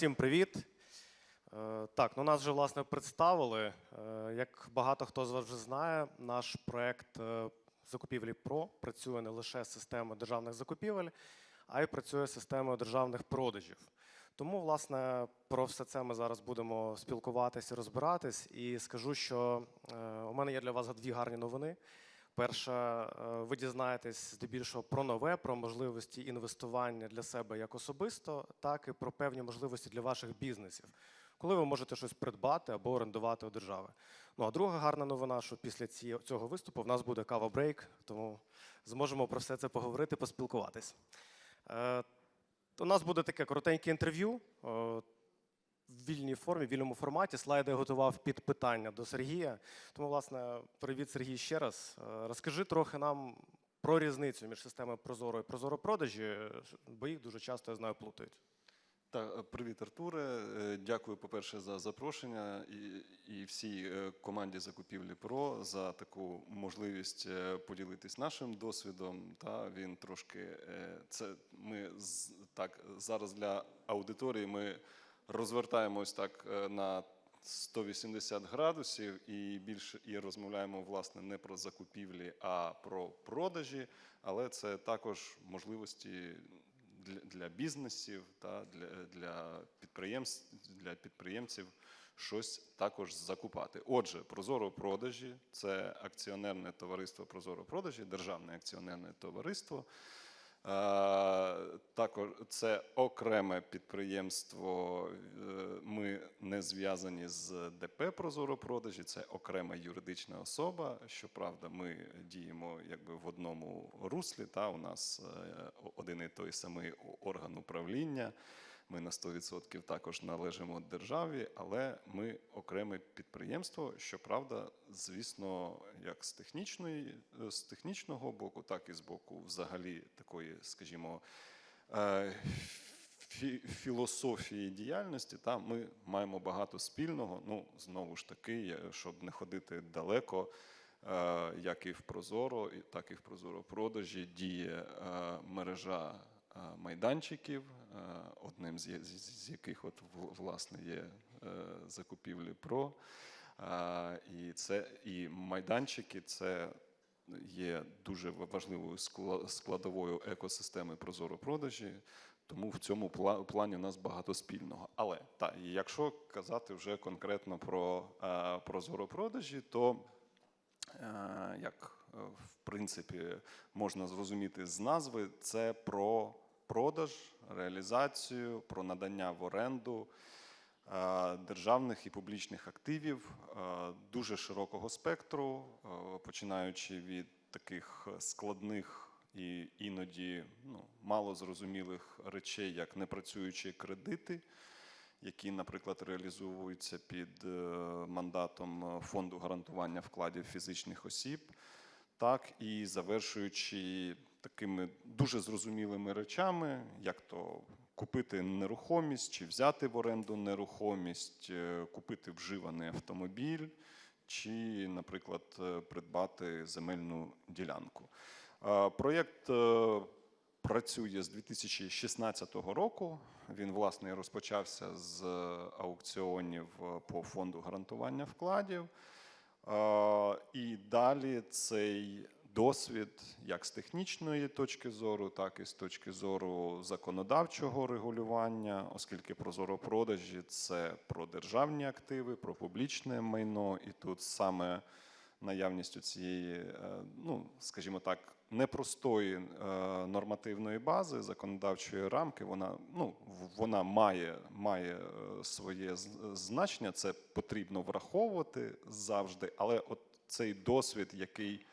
Всім привіт. Е, Так, ну нас вже власне представили. Е, Як багато хто з вас вже знає, наш проект е, закупівлі ПРО працює не лише з системою державних закупівель, а й працює з системою державних продажів. Тому, власне, про все це ми зараз будемо спілкуватися, розбиратись. І скажу, що у мене є для вас дві гарні новини. Перше, е, ви дізнаєтесь здебільшого про нове, про можливості інвестування для себе як особисто, так і про певні можливості для ваших бізнесів, коли ви можете щось придбати або орендувати у держави. Ну а друга гарна новина, що після цього виступу в нас буде кава брейк, тому зможемо про все це поговорити, поспілкуватись. Е, У нас буде таке коротеньке інтерв'ю. В вільній формі, вільному форматі слайди готував під питання до Сергія. Тому, власне, привіт, Сергій, ще раз. Е, Розкажи трохи нам про різницю між системою Прозоро і Прозоро продажі, бо їх дуже часто я знаю плутають. Так, е, привіт, Артуре. Е, Дякую, по-перше, за запрошення і, і всій команді закупівлі ПРО за таку можливість поділитись нашим досвідом. Та він трошки це ми так зараз для аудиторії ми розвертаємось так е, на 180 градусів і більше і розмовляємо власне не про закупівлі, а про продажі. Але це також можливості для, для бізнесів та для, для підприємств для підприємців щось також закупати. Отже, Прозоро продажі це акціонерне товариство Прозоро продажі, державне акціонерне товариство. Також це окреме підприємство. е, Ми не зв'язані з ДП Прозоро продажі, це окрема юридична особа. Щоправда, ми діємо якби в одному руслі. Та у нас е, один і той самий орган управління. Ми на 100% також належимо державі, але ми окреме підприємство. Щоправда, звісно, як з технічної з технічного боку, так і з боку взагалі такої, скажімо, філософії діяльності, та ми маємо багато спільного. Ну знову ж таки, щоб не ходити далеко. е, Як і в Прозоро, так і в Прозоро продажі діє е, мережа е, майданчиків, е, одним з, яких от власне є е, закупівлі ПРО. Е, І це і майданчики це є дуже важливою скла- складовою екосистеми Прозоро продажі. Тому в цьому плані у нас багато спільного. Але та якщо казати вже конкретно про е, прозоро то е, як е, в принципі можна зрозуміти з назви, це про продаж, реалізацію, про надання в оренду державних і публічних активів е, дуже широкого спектру, е, починаючи від таких складних і іноді ну, мало зрозумілих речей, як непрацюючі кредити які, наприклад, реалізовуються під е, мандатом е, фонду гарантування вкладів фізичних осіб, так і завершуючи такими дуже зрозумілими речами, як то купити нерухомість чи взяти в оренду нерухомість, е, купити вживаний автомобіль, чи, наприклад, е, придбати земельну ділянку. Е, Проєкт працює з 2016 року. Він власне розпочався з аукціонів по фонду гарантування вкладів. І далі цей досвід, як з технічної точки зору, так і з точки зору законодавчого регулювання, оскільки прозоро продажі це про державні активи, про публічне майно, і тут саме наявністю цієї, е, ну скажімо так, непростої е, нормативної бази, законодавчої рамки, вона ну вона має, має е, своє значення. Це потрібно враховувати завжди. Але от цей досвід, який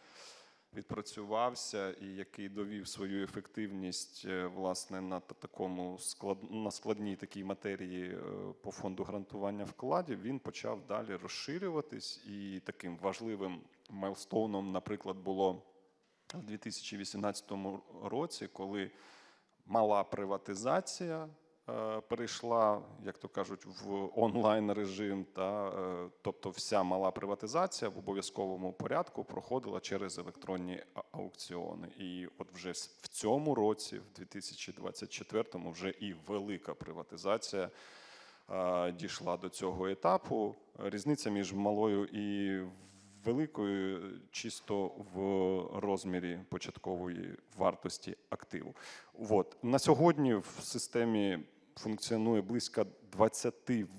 відпрацювався і який довів свою ефективність е, власне на такому склад на складній такій матерії е, по фонду гарантування вкладів, він почав далі розширюватись. І таким важливим майлстоуном, наприклад, було в 2018 році, коли мала приватизація перейшла, як то кажуть, в онлайн режим. Та, е, тобто вся мала приватизація в обов'язковому порядку проходила через електронні аукціони. І от вже в цьому році, в 2024, вже і велика приватизація е, дійшла до цього етапу. Різниця між малою і великою чисто в розмірі початкової вартості активу. От. На сьогодні в системі функціонує близько 20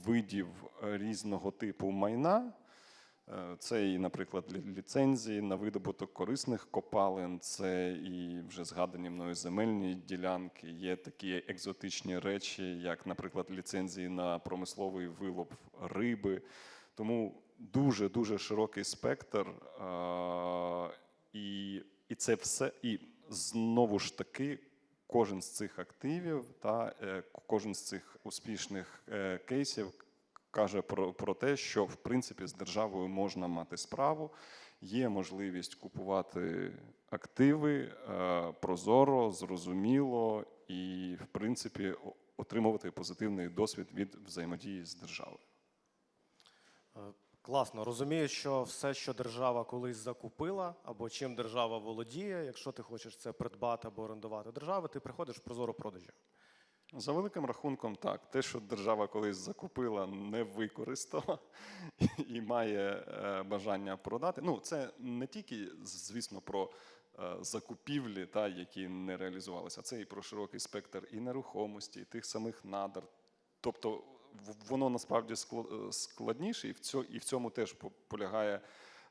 видів е, різного типу майна. Е, Це і, наприклад, ліцензії на видобуток корисних копалин, це і вже згадані мною земельні ділянки. Є такі екзотичні речі, як, наприклад, ліцензії на промисловий вилов риби. Тому дуже дуже широкий спектр. е, І, і це все. І знову ж таки, кожен з цих активів та е, кожен з цих успішних е, кейсів каже про, про те, що в принципі з державою можна мати справу, є можливість купувати активи е, прозоро, зрозуміло і, в принципі, отримувати позитивний досвід від взаємодії з державою. Класно, розумію, що все, що держава колись закупила, або чим держава володіє, якщо ти хочеш це придбати або орендувати держави, ти приходиш в прозоро продажі. За великим рахунком, так, те, що держава колись закупила, не використала і має е, бажання продати. Ну, це не тільки, звісно, про е, закупівлі, та, які не реалізувалися, це і про широкий спектр і нерухомості, і тих самих надр. Тобто воно насправді е, складніше, і в цьому, теж полягає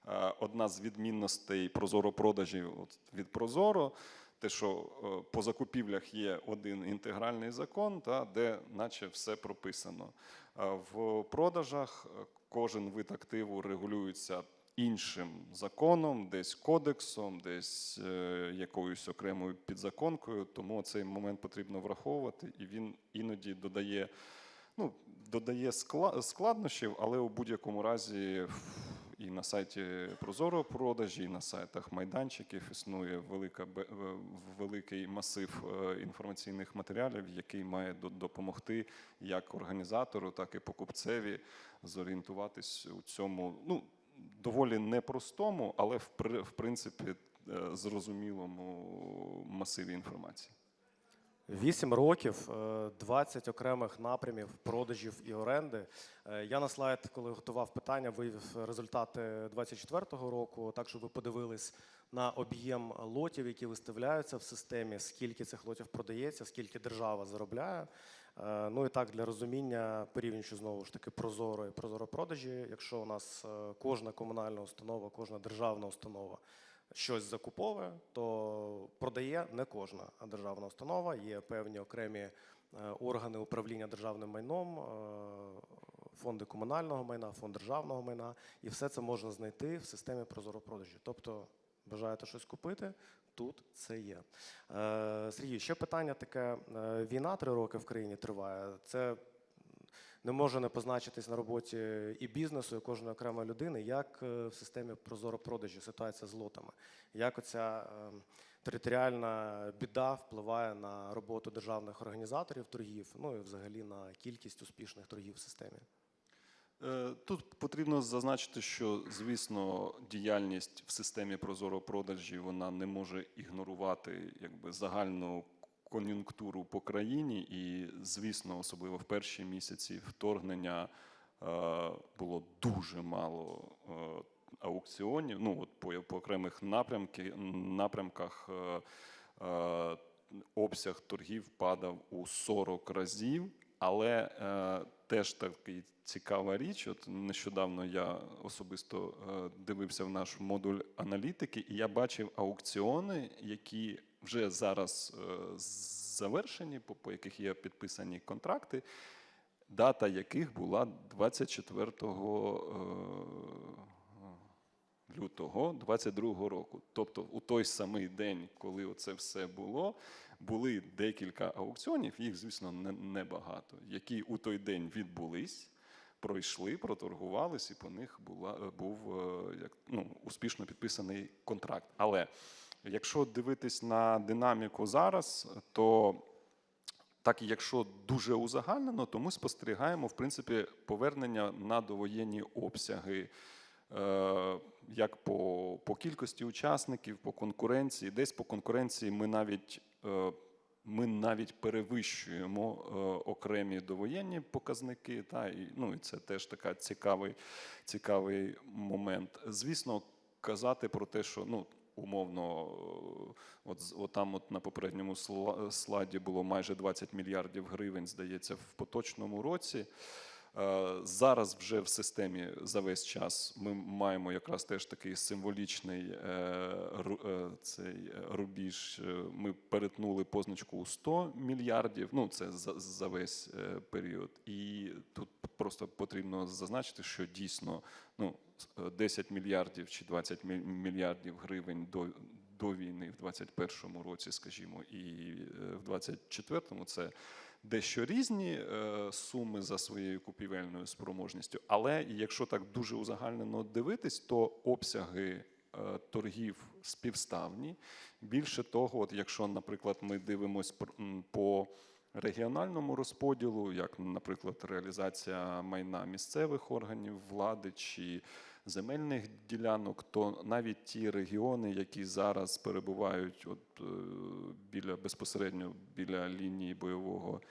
е, одна з відмінностей прозоро продажі от від Прозоро. Те, що е, по закупівлях є один інтегральний закон, та, де наче все прописано. В продажах кожен вид активу регулюється іншим законом, десь кодексом, десь якоюсь окремою підзаконкою. Тому цей момент потрібно враховувати, і він іноді додає, ну, додає скла- складнощів, але у будь-якому разі і на сайті Прозоро продажі, і на сайтах майданчиків існує велика, великий масив е, інформаційних матеріалів, який має до- допомогти як організатору, так і покупцеві зорієнтуватись у цьому ну, доволі непростому, але в принципі е, зрозумілому масиві інформації. Вісім років, е, 20 окремих напрямів продажів і оренди. Е, Я на слайд, коли готував питання, вивів результати 24-го року, так щоб ви подивились на об'єм лотів, які виставляються в системі, скільки цих лотів продається, скільки держава заробляє. Е, Ну і так для розуміння, порівнюючи знову ж таки прозоро і прозоро продажі. Якщо у нас е, кожна комунальна установа, кожна державна установа щось закуповує, то продає не кожна державна установа. Є певні окремі е, органи управління державним майном, е, фонди комунального майна, фонд державного майна, і все це можна знайти в системі прозоро продажі. Тобто, бажаєте щось купити, тут це є. Е, Сергій, ще питання таке: війна три роки в країні триває. Це не може не позначитись на роботі і бізнесу, і кожної окремої людини, як е, в системі прозоро продажі ситуація з лотами, як оця е, територіальна біда впливає на роботу державних організаторів торгів, ну і взагалі на кількість успішних торгів в системі. Е, Тут потрібно зазначити, що звісно діяльність в системі прозоро продажі вона не може ігнорувати якби загальну кон'юнктуру по країні, і звісно, особливо в перші місяці вторгнення е, було дуже мало е, аукціонів. Ну от по, по окремих напрямки, напрямках е, обсяг торгів падав у 40 разів. Але теж такий цікава річ. От нещодавно я особисто е, дивився в наш модуль аналітики, і я бачив аукціони, які вже зараз е, завершені, по, яких є підписані контракти, дата яких була 24 е, лютого 22 року. Тобто у той самий день, коли це все було, були декілька аукціонів, їх, звісно, не- небагато, які у той день відбулись, пройшли, проторгувались, і по них була, був е, як, ну, успішно підписаний контракт. Але якщо дивитись на динаміку зараз, то так, якщо дуже узагальнено, то ми спостерігаємо в принципі повернення на довоєнні обсяги. е, Як по, по кількості учасників, по конкуренції. Десь по конкуренції ми навіть ми навіть перевищуємо е, окремі довоєнні показники. Та, і, ну, і це теж така цікавий, цікавий момент. Звісно, казати про те, що ну, умовно, е, от, от там от на попередньому сла- слайді було майже 20 мільярдів гривень, здається, в поточному році. Е, Зараз вже в системі за весь час ми маємо якраз теж такий символічний е, е, цей рубіж. Ми перетнули позначку у 100 мільярдів. Ну це за, за весь період. І тут просто потрібно зазначити, що дійсно ну, с- е, 10 мільярдів чи 20 міль- мільярдів гривень до, до війни в 21-му році, скажімо, і в 24-му це дещо різні е, суми за своєю купівельною спроможністю. Але якщо так дуже узагальнено дивитись, то обсяги е, торгів співставні. Більше того, от якщо, наприклад, ми дивимось по регіональному розподілу, як, наприклад, реалізація майна місцевих органів влади чи земельних ділянок, то навіть ті регіони, які зараз перебувають от, е, біля безпосередньо біля лінії бойового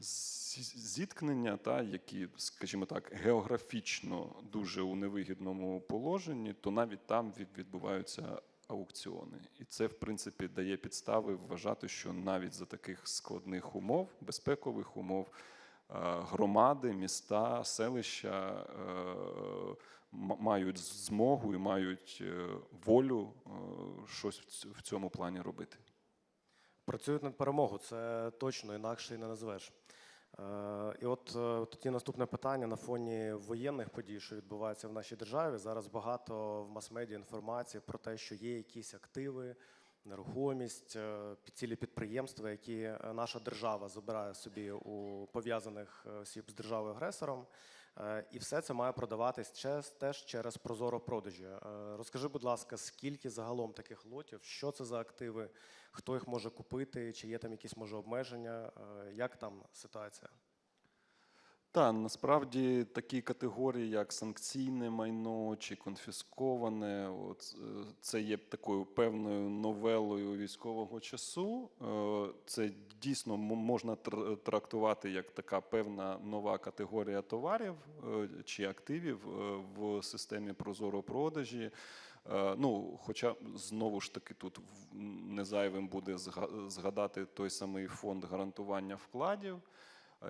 зіткнення, та які, скажімо так, географічно дуже у невигідному положенні, то навіть там відбуваються аукціони. І це, в принципі, дає підстави вважати, що навіть за таких складних умов, безпекових умов, е, громади, міста, селища е, мають змогу і мають е, волю е, щось в цьому плані робити. Працюють над перемогу, це точно інакше і не назвеш. Е, І от тоді наступне питання на фоні воєнних подій, що відбуваються в нашій державі. Зараз багато в мас-медіа інформації про те, що є якісь активи, нерухомість, цілі підприємства, які наша держава забирає собі у пов'язаних осіб з державою агресором. Е, І все це має продаватись чес- теж через прозоро продажі. Е, Розкажи, будь ласка, скільки загалом таких лотів, що це за активи, хто їх може купити, чи є там якісь може обмеження, е, як там ситуація? Так, насправді такі категорії, як санкційне майно чи конфісковане, от, е, це є такою певною новелою військового часу. Е, Це дійсно можна трактувати як така певна нова категорія товарів е, чи активів в системі прозоро продажі. Е, Ну, хоча знову ж таки тут не зайвим буде згадати той самий фонд гарантування вкладів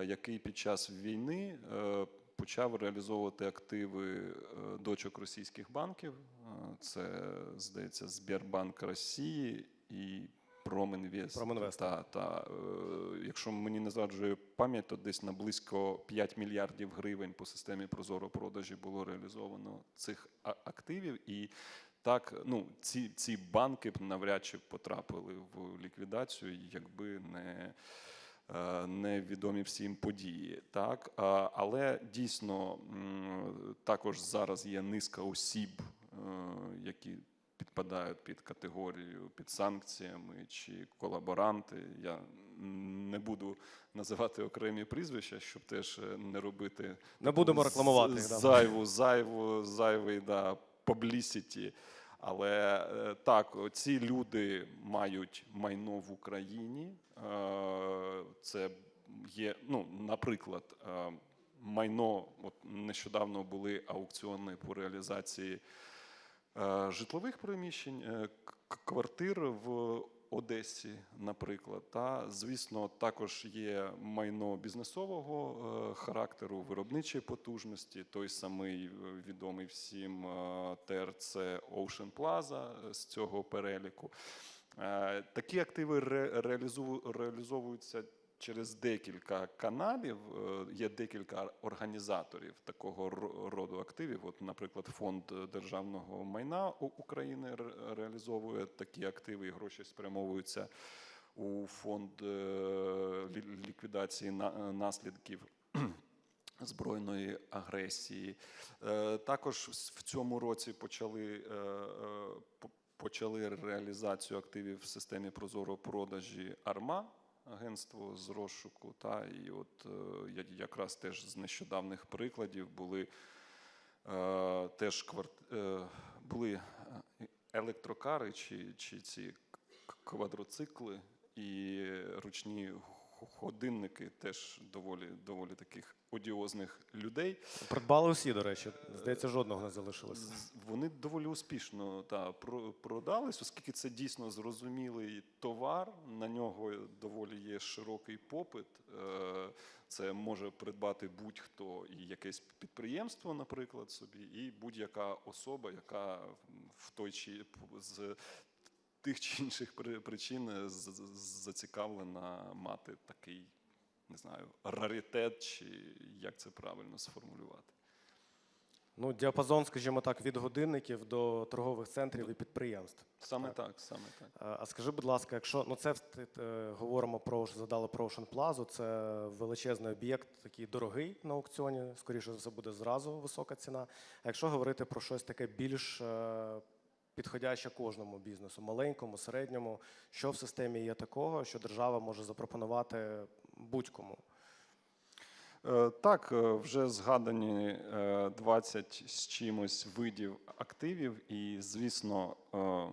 який під час війни е, почав реалізовувати активи е, дочок російських банків. Е, Це, здається, Збірбанк Росії і Промінвест. Промінвест. Та, та, е, якщо мені не зраджує пам'ять, то десь на близько 5 мільярдів гривень по системі Прозоро продажі було реалізовано цих активів. І так, ну, ці, ці банки б навряд чи потрапили в ліквідацію, якби не е, невідомі всім події. Так? Але дійсно також зараз є низка осіб, е, які підпадають під категорію під санкціями чи колаборанти. Я не буду називати окремі прізвища, щоб теж е, не робити Не будемо рекламувати зайву, зайву, зайвий да, publicity. Але е, так, ці люди мають майно в Україні. Е, Це є, ну, наприклад, е, майно. От нещодавно були аукціони по реалізації е, житлових приміщень, квартир в Одесі, наприклад. Та звісно, також є майно бізнесового характеру, виробничої потужності. Той самий відомий всім ТРЦ Ocean Plaza з цього переліку. Е, Такі активи ре- реалізову- реалізовуються через декілька каналів. Е, Є декілька організаторів такого роду активів. От, наприклад, фонд державного майна України реалізовує такі активи, і гроші спрямовуються у фонд е, ліквідації на- наслідків. Збройної агресії також в цьому році почали по- почали реалізацію активів в системі Прозоро продажі Арма, агентство з розшуку. Та і от е, якраз теж з нещодавних прикладів були е, теж е, були електрокари чи, чи ці квадроцикли. і ручні х- годинники теж доволі, доволі таких одіозних людей. Придбали усі, до речі. Здається, жодного не залишилося. Вони доволі успішно та, про- продались, оскільки це дійсно зрозумілий товар, на нього доволі є широкий попит. Е, Це може придбати будь-хто і якесь підприємство, наприклад, собі, і будь-яка особа, яка в той чи з тих чи інших причин з- зацікавлена мати такий, не знаю, раритет, чи як це правильно сформулювати. Ну, діапазон, скажімо так, від годинників до торгових центрів і підприємств. Саме так, саме так. Е, А скажи, будь ласка, якщо ну це е, е, говоримо про задали про Ocean Plaza, це величезний об'єкт, такий дорогий на аукціоні. Скоріше за все буде зразу висока ціна. А якщо говорити про щось таке більш е, підходяще кожному бізнесу, маленькому, середньому, що в системі є такого, що держава може запропонувати будь-кому? Е, Так, е, вже згадані е, 20 з чимось видів активів, і, звісно, е,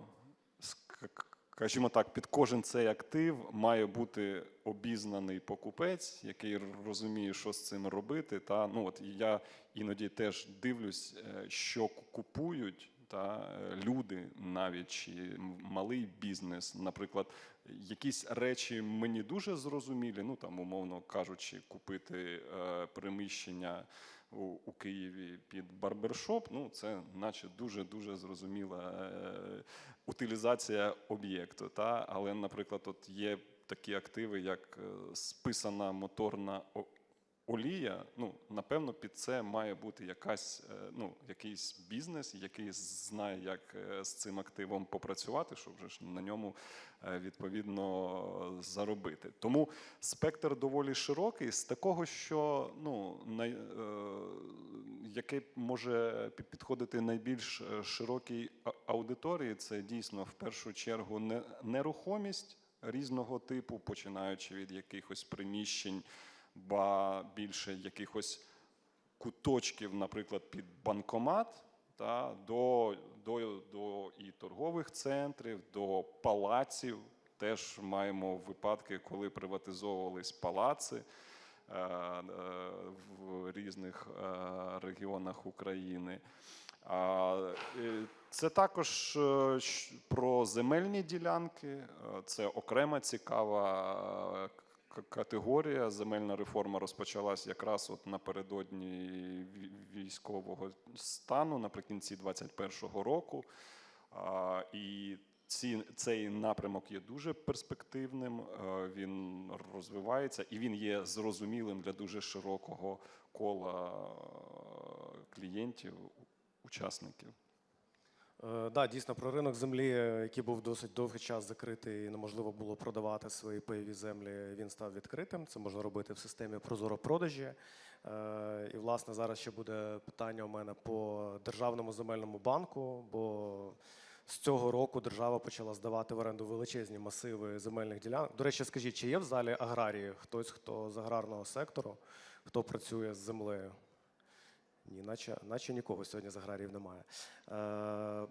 скажімо так, під кожен цей актив має бути обізнаний покупець, який розуміє, що з цим робити. Та ну от я іноді теж дивлюсь, е, що купують. Та е, люди навіть чи малий бізнес, наприклад, якісь речі мені дуже зрозумілі. Ну там, умовно кажучи, купити е, приміщення у, у Києві під барбершоп. Ну це наче дуже дуже зрозуміла е, утилізація об'єкту. Та але, наприклад, от є такі активи, як списана моторна олія, ну напевно, під це має бути якась, е, ну, якийсь бізнес, який знає, як е, з цим активом попрацювати, щоб вже ж на ньому е, відповідно заробити. Тому спектр доволі широкий з такого, що ну най, е, яке може підходити найбільш широкій аудиторії, це дійсно в першу чергу не, нерухомість різного типу, починаючи від якихось приміщень, ба більше якихось куточків, наприклад, під банкомат, та, до, до, до і торгових центрів, до палаців. Теж маємо випадки, коли приватизовувались палаци е, е, в різних е, регіонах України. Це також про земельні ділянки. Це окрема цікава категорія. Земельна реформа розпочалась якраз от напередодні військового стану наприкінці 2021 року. І ці, цей напрямок є дуже перспективним, е, він розвивається і він є зрозумілим для дуже широкого кола е, клієнтів, учасників. Е, Да, дійсно, про ринок землі, е, який був досить довгий час закритий, і неможливо було продавати свої пайові землі. Він став відкритим. Це можна робити в системі Прозоро продажі. Е, І власне зараз ще буде питання у мене по державному земельному банку, бо з цього року держава почала здавати в оренду величезні масиви земельних ділянок. До речі, скажіть, чи є в залі аграрії хтось, хто з аграрного сектору, хто працює з землею? Ні, наче, наче нікого сьогодні з аграріїв немає. Е, е,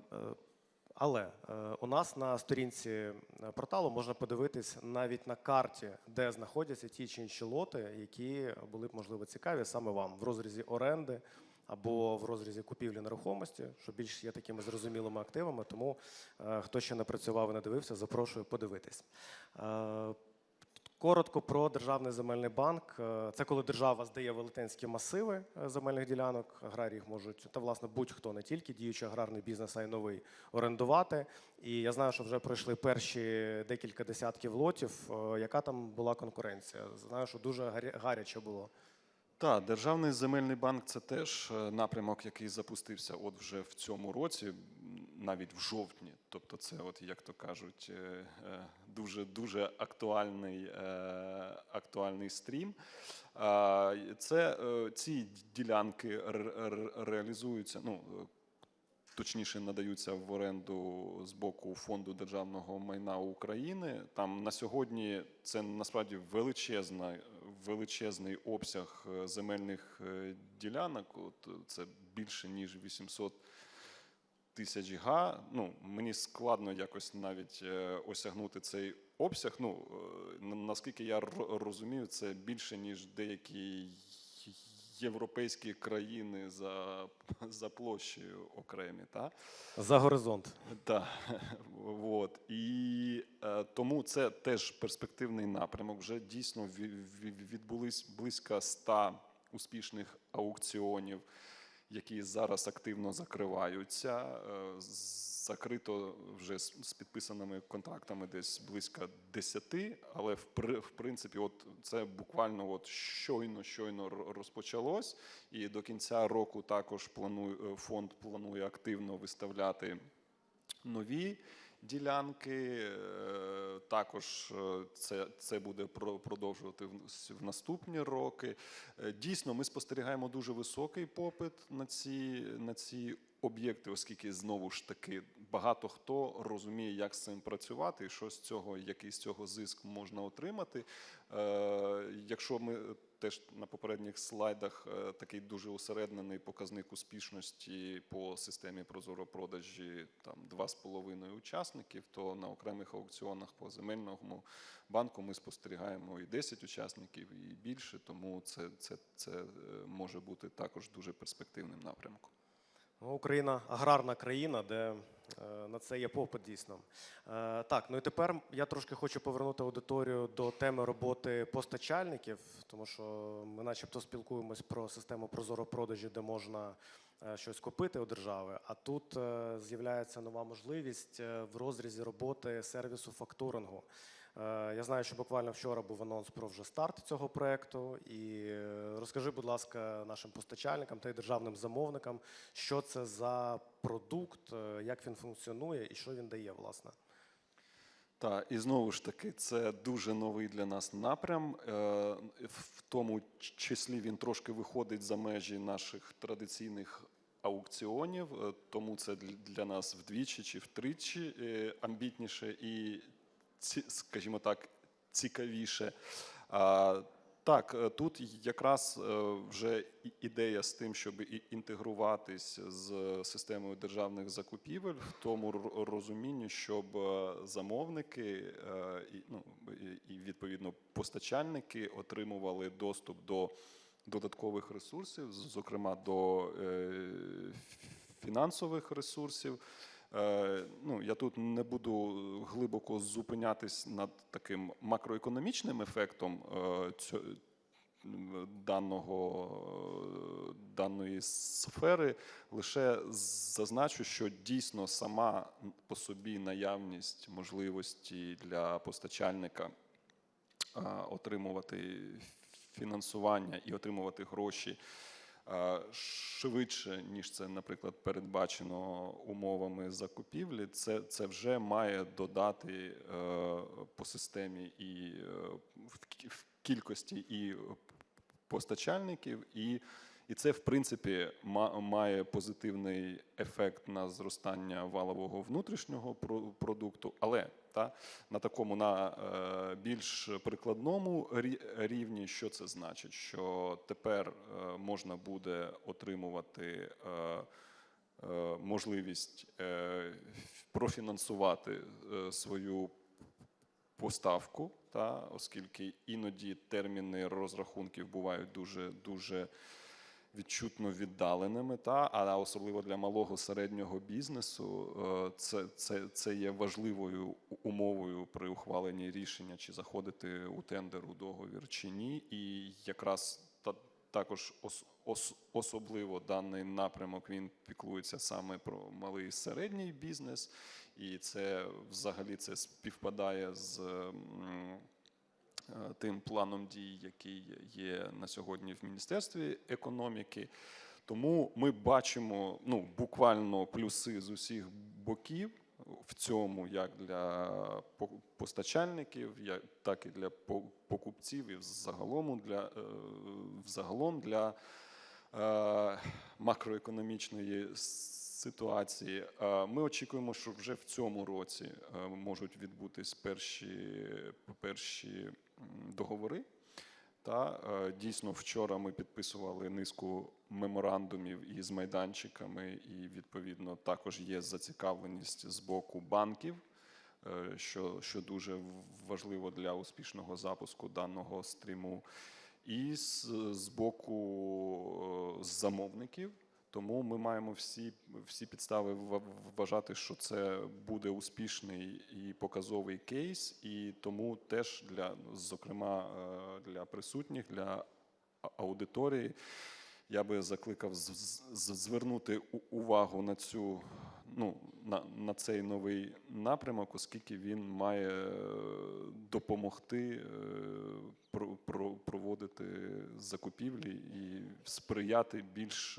але е, у нас на сторінці порталу можна подивитись навіть на карті, де знаходяться ті чи інші лоти, які були б можливо цікаві саме вам в розрізі оренди або в розрізі купівлі нерухомості, що більш є такими зрозумілими активами. Тому хто ще не працював і не дивився, запрошую подивитись. Коротко про державний земельний банк. Е, Це коли держава здає велетенські масиви е, земельних ділянок. Аграрії їх можуть та власне будь-хто, не тільки діючий аграрний бізнес, а й новий орендувати. І я знаю, що вже пройшли перші декілька десятків лотів. Е, Яка там була конкуренція? Знаю, що дуже гаряче було. Так, Державний земельний банк це теж напрямок, який запустився от вже в цьому році, навіть в жовтні. Тобто, це, от як то кажуть, е, е, дуже дуже актуальний, е, актуальний стрім. Це ці ділянки ре- ре- реалізуються. Ну, точніше надаються в оренду з боку фонду державного майна України. Там на сьогодні це насправді величезна, величезний обсяг земельних ділянок. От це більше ніж 800 тисяч га. Ну, мені складно якось навіть е, осягнути цей обсяг. Ну, е, наскільки я розумію, це більше, ніж деякі європейські країни за, за площею окремі. Та? За горизонт. Так, от. І е, тому це теж перспективний напрямок. Вже дійсно ві- ві- відбулись близько 100 успішних аукціонів, які зараз активно закриваються. Е, Закрито вже з, підписаними контрактами десь близько 10, але в, в принципі, от це буквально от щойно щойно розпочалось, і до кінця року також планує е, фонд планує активно виставляти нові ділянки. Е, Також е, це, це буде продовжувати в, наступні роки. Е, Дійсно, ми спостерігаємо дуже високий попит на ці, на ці об'єкти, оскільки знову ж таки багато хто розуміє, як з цим працювати, і що з цього, який з цього зиск можна отримати. Якщо ми теж на попередніх слайдах е, такий дуже усереднений показник успішності по системі прозоропродажі там 2,5 учасників, то на окремих аукціонах по земельному банку ми спостерігаємо і 10 учасників, і більше, тому це, це, це е, може бути також дуже перспективним напрямком. Ну, Україна аграрна країна, де е, на це є попит дійсно. Е, так, ну і тепер я трошки хочу повернути аудиторію до теми роботи постачальників, тому що ми, начебто, спілкуємось про систему прозоропродажі, де можна е, щось купити у держави. А тут з'являється нова можливість в розрізі роботи сервісу фактурингу. Е, Я знаю, що буквально вчора був анонс про вже старт цього проекту. І е, розкажи, будь ласка, нашим постачальникам та й державним замовникам, що це за продукт, е, як він функціонує і що він дає, власне. Так, і знову ж таки, це дуже новий для нас напрям. В тому числі він трошки виходить за межі наших традиційних аукціонів, тому це для нас вдвічі чи втричі амбітніше і, скажімо так, цікавіше. Так, е, тут якраз е, вже ідея з тим, щоб інтегруватись з системою державних закупівель в тому розумінні, щоб е, замовники ну, і- відповідно постачальники отримували доступ до додаткових ресурсів, зокрема до фінансових ресурсів. Е, Ну, я тут не буду глибоко зупинятись над таким макроекономічним ефектом е, цьо- м, даного, даної сфери. Лише зазначу, що дійсно сама по собі наявність можливості для постачальника е, отримувати фінансування і отримувати гроші швидше, ніж це, наприклад, передбачено умовами закупівлі, це, це вже має додати е, по системі і е, в кі- в кількості і постачальників, і, і це, в принципі, має позитивний ефект на зростання валового внутрішнього продукту, але та, на такому на е, більш прикладному рівні, що це значить? Що тепер е, можна буде отримувати е, можливість профінансувати свою поставку, та, оскільки іноді терміни розрахунків бувають дуже дуже відчутно віддаленими, та, а особливо для малого середнього бізнесу е, це, це, це є важливою умовою при ухваленні рішення, чи заходити у тендер у договір чи ні. І якраз та, також ос, ос, особливо даний напрямок він піклується саме про малий і середній бізнес, і це взагалі це співпадає з. Тим планом дій, який є на сьогодні в Міністерстві економіки. Тому ми бачимо ну, буквально плюси з усіх боків в цьому, як для постачальників, як, так і для покупців, і взагалом для, е, взагалом для е, макроекономічної ситуації. Е, Ми очікуємо, що вже в цьому році можуть відбутись перші, перші договори Та е, дійсно вчора ми підписували низку меморандумів із майданчиками, і відповідно також є зацікавленість з боку банків, е, що, що дуже важливо для успішного запуску даного стріму, і з, з боку е, замовників. Тому ми маємо всі, всі підстави вважати, що це буде успішний і показовий кейс, і тому теж для, зокрема, е, для присутніх, для аудиторії, я би закликав звернути увагу на цю. Ну, на, на цей новий напрямок, оскільки він має е, допомогти е, про, про, проводити закупівлі і сприяти більш,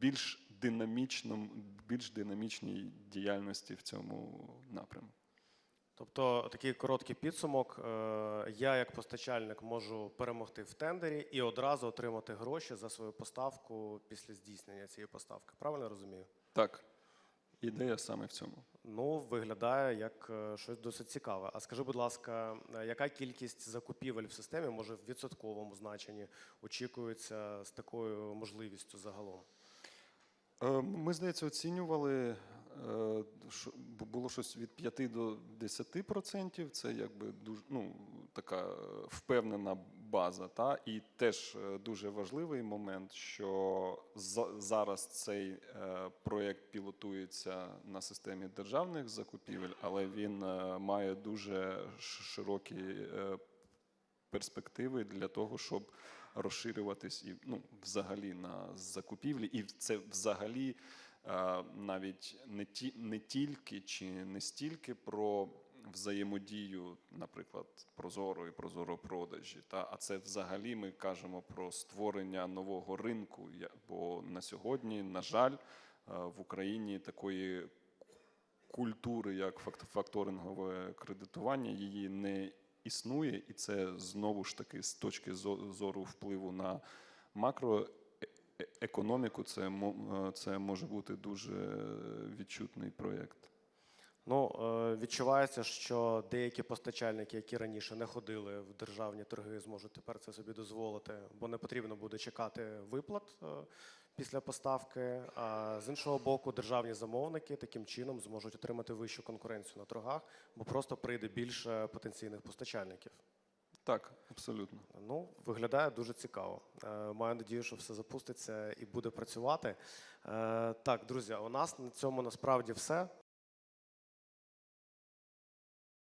більш динамічному, більш динамічній діяльності в цьому напрямку. Тобто такий короткий підсумок. Е, Я, як постачальник, можу перемогти в тендері і одразу отримати гроші за свою поставку після здійснення цієї поставки. Правильно розумію? Так, ідея саме в цьому. Ну, виглядає як е, щось досить цікаве. А скажи, будь ласка, е, яка кількість закупівель в системі, може в відсотковому значенні, очікується з такою можливістю загалом? Е, Ми, здається, оцінювали, е, було щось від 5 до 10%. Це якби дуже ну, така е, впевнена база. Та? І теж дуже важливий момент, що зараз цей проєкт пілотується на системі державних закупівель, але він має дуже широкі перспективи для того, щоб розширюватись і ну, взагалі на закупівлі, і це взагалі е, навіть не ті не тільки чи не стільки про взаємодію, наприклад, прозоро і прозоро продажі, та а це взагалі ми кажемо про створення нового ринку. Бо на сьогодні, на жаль, е, в Україні такої культури, як факт- факторингове кредитування, її не існує, і це знову ж таки з точки зору впливу на макроекономіку, це, е, це може бути дуже відчутний проєкт. Ну, е, відчувається, що деякі постачальники, які раніше не ходили в державні торги, зможуть тепер це собі дозволити, бо не потрібно буде чекати виплат е, після поставки. А з іншого боку, державні замовники таким чином зможуть отримати вищу конкуренцію на торгах, бо просто прийде більше потенційних постачальників. Так, абсолютно. Ну, виглядає дуже цікаво. Е, Маю надію, що все запуститься і буде працювати. Е, Так, друзі, у нас на цьому насправді все.